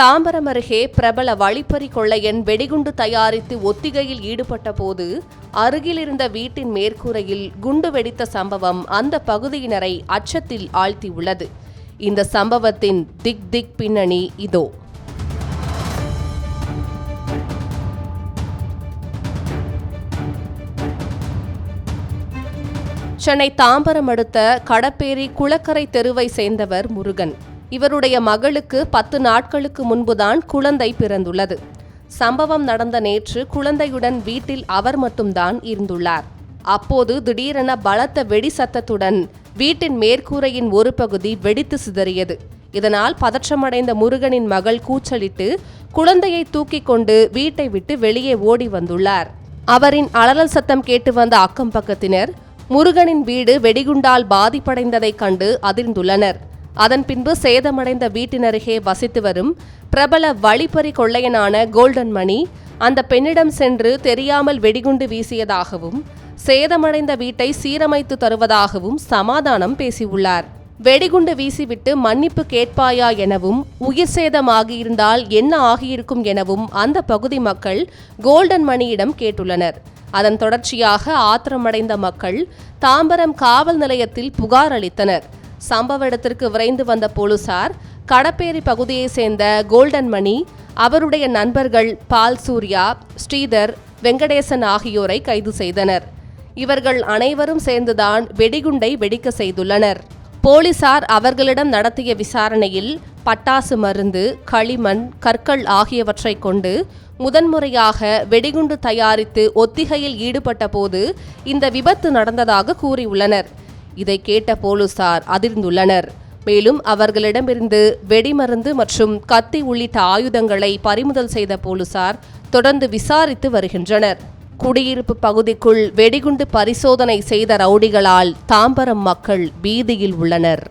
தாம்பரம் அருகே பிரபல வழிப்பறி கொள்ளையன் வெடிகுண்டு தயாரித்து ஒத்திகையில் ஈடுபட்ட போது அருகில் இருந்த வீட்டின் மேற்கூரையில் குண்டு வெடித்த சம்பவம் அந்த பகுதியினரை அச்சத்தில் ஆழ்த்தியுள்ளது. இந்த சம்பவத்தின் திக் திக் பின்னணி இதோ. சென்னை தாம்பரம் அடுத்த கடப்பேரி குளக்கரை தெருவை சேர்ந்தவர் முருகன். இவருடைய மகளுக்கு பத்து நாட்களுக்கு முன்புதான் குழந்தை பிறந்துள்ளது. சம்பவம் நடந்த நேற்று குழந்தையுடன் வீட்டில் அவர் மட்டும்தான் இருந்துள்ளார். அப்போது திடீரென பலத்த வெடி சத்தத்துடன் வீட்டின் மேற்கூரையின் ஒரு பகுதி வெடித்து சிதறியது. இதனால் பதற்றமடைந்த முருகனின் மகள் கூச்சலிட்டு குழந்தையை தூக்கிக் கொண்டு வீட்டை விட்டு வெளியே ஓடி வந்துள்ளார். அவரின் அலறல் சத்தம் கேட்டு வந்த அக்கம் பக்கத்தினர் முருகனின் வீடு வெடிகுண்டால் பாதிப்படைந்ததைக் கண்டு அதிர்ந்துள்ளனர். அதன் பின்பு சேதமடைந்த வீட்டினருகே வசித்து வரும் பிரபல வழிப்பறி கொள்ளையனான கோல்டன் மணி அந்த பெண்ணிடம் சென்று தெரியாமல் வெடிகுண்டு வீசியதாகவும் சேதமடைந்த வீட்டை சீரமைத்து தருவதாகவும் சமாதானம் பேசியுள்ளார். வெடிகுண்டு வீசிவிட்டு மன்னிப்பு கேட்பாயா எனவும் உயிர் சேதமாகியிருந்தால் என்ன ஆகியிருக்கும் எனவும் அந்த பகுதி மக்கள் கோல்டன் மணியிடம் கேட்டுள்ளனர். அதன் தொடர்ச்சியாக ஆத்திரமடைந்த மக்கள் தாம்பரம் காவல் நிலையத்தில் புகார் அளித்தனர். சம்பவ இடத்திற்கு விரைந்து வந்த போலீசார் கடப்பேரி பகுதியை சேர்ந்த கோல்டன் மணி அவருடைய நண்பர்கள் பால் சூர்யா ஸ்ரீதர் வெங்கடேசன் ஆகியோரை கைது செய்தனர். இவர்கள் அனைவரும் சேர்ந்துதான் வெடிகுண்டை வெடிக்க செய்துள்ளனர். போலீசார் அவர்களிடம் நடத்திய விசாரணையில் பட்டாசு மருந்து களிமண் கற்கள் ஆகியவற்றை கொண்டு முதன்முறையாக வெடிகுண்டு தயாரித்து ஒத்திகையில் ஈடுபட்ட போது இந்த விபத்து நடந்ததாக கூறியுள்ளனர். இதை கேட்ட போலீசார் அதிர்ந்துள்ளனர். மேலும் அவர்களிடமிருந்து வெடிமருந்து மற்றும் கத்தி உள்ளிட்ட ஆயுதங்களை பறிமுதல் செய்த போலீசார் தொடர்ந்து விசாரித்து வருகின்றனர். குடியிருப்பு பகுதிக்குள் வெடிகுண்டு பரிசோதனை செய்த ரவுடிகளால் தாம்பரம் மக்கள் பீதியில் உள்ளனர்.